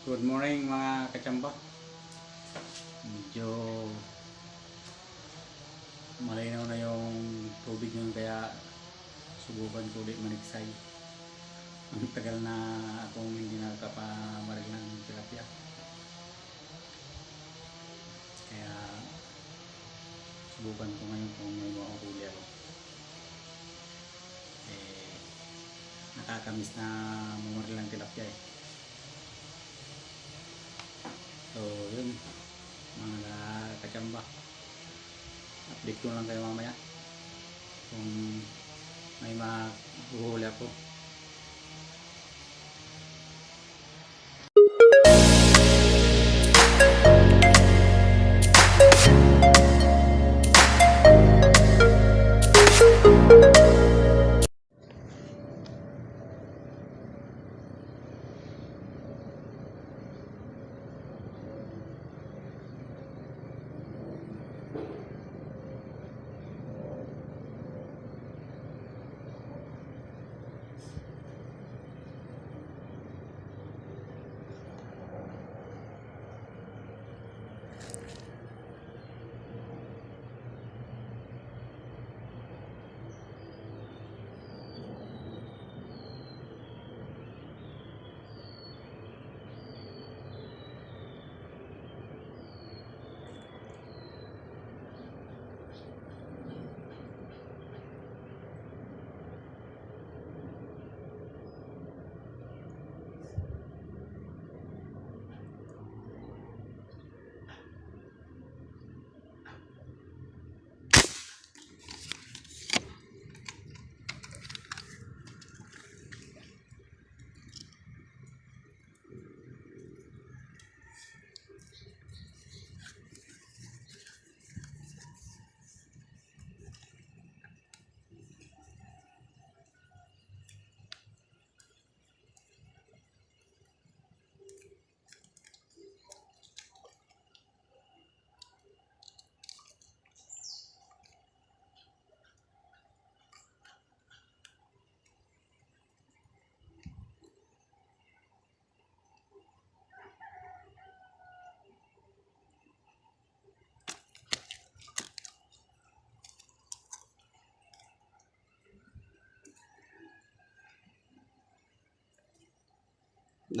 Good morning mga kachamba. Medyo malinaw na yung tubig ngayon kaya subukan ko ulit maniksay. Ang tagal na akong hindi nakakapamaril ng tilapia. Kaya subukan ko ngayon kung may mga huli ako. Eh, nakakamiss na mumaril ng tilapia eh. So, yun. Mga kachamba. Update ko lang kayo mamaya. Kung may mahuhuli ako.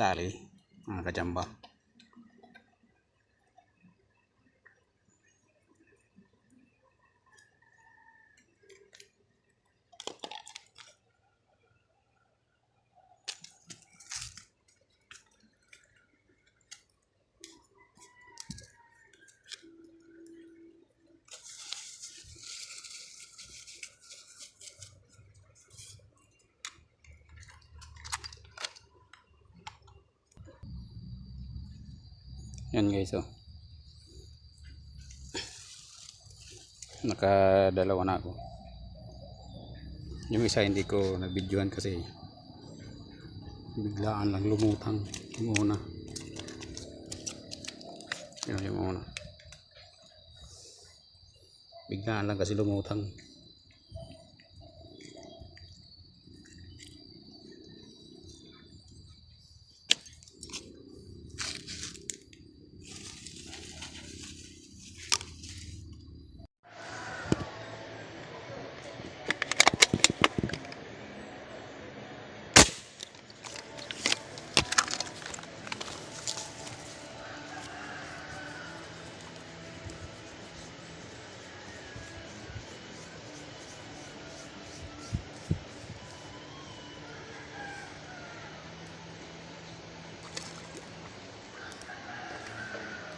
Dali. Mga kachamba. Yan guys oh. Nakadalawa na ako. Yung isa hindi ko nabidyohan kasi biglaan lang lumutang yung una. Yun yung una. Biglaan lang kasi lumutang.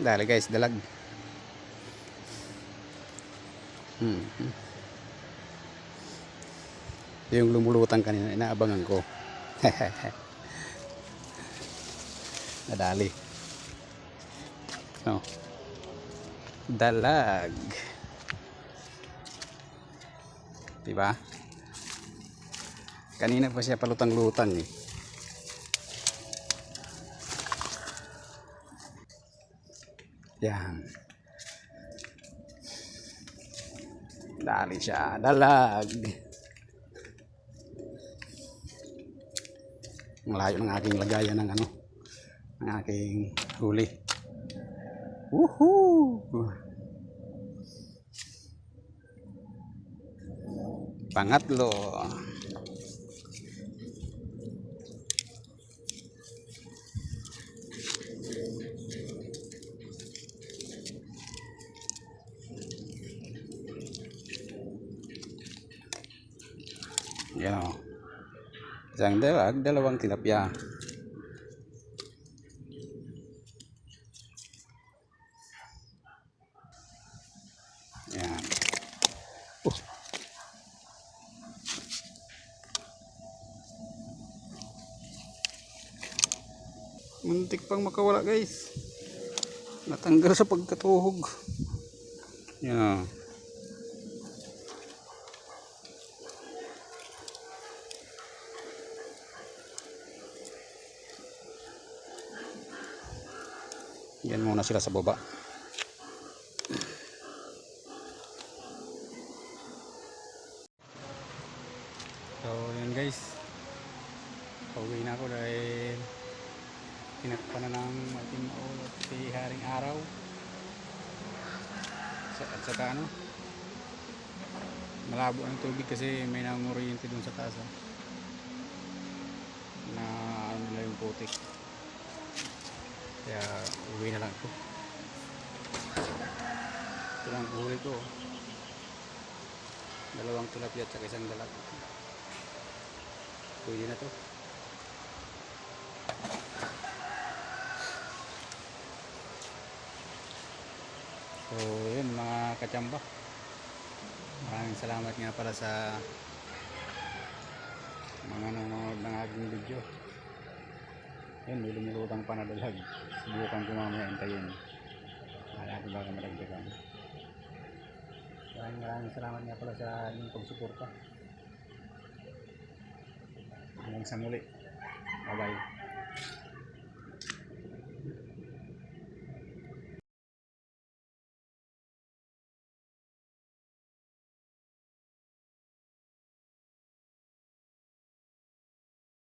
Dali guys, dalag. Hmm. Yung lumulutang kanina, inaabangan ko. Nadali. No. Dalag. Diba? Kanina pa siya palutang-lutang eh. Yan. Dali siya. Dalag. Malayo ng aking lagayan ng ano. ang aking huli. Woohoo! Pangatlo. Yan o. Isang dalag, dalawang tilapia. Yan. Oh. Muntik pang makawala guys. Natanggal sa pagkatuhog. Yan. Yan muna sila sa baba. So, yan guys. Pauwi na ako dahil tinakpan na ng ating maulot si Haring Araw. Sa, at saka ano, malabo ang tubig kasi may nanguryente dun sa taas. ah. Na ano nila yung putik. Kaya uwi na lang ako. Ito lang ang huli ko. Dalawang tilapia at isang dalag. Pwede na to. So, yun mga kachamba. Maraming salamat nga pala sa mga nanonood ng aking video. Yun, may lumulutang pa na dalag. Subukan ko mamaya hintayin. Malaki baka malagdagan. Maraming maraming salamat nga pala sa inyong pagsuporta. Hanggang sa muli. Bye-bye.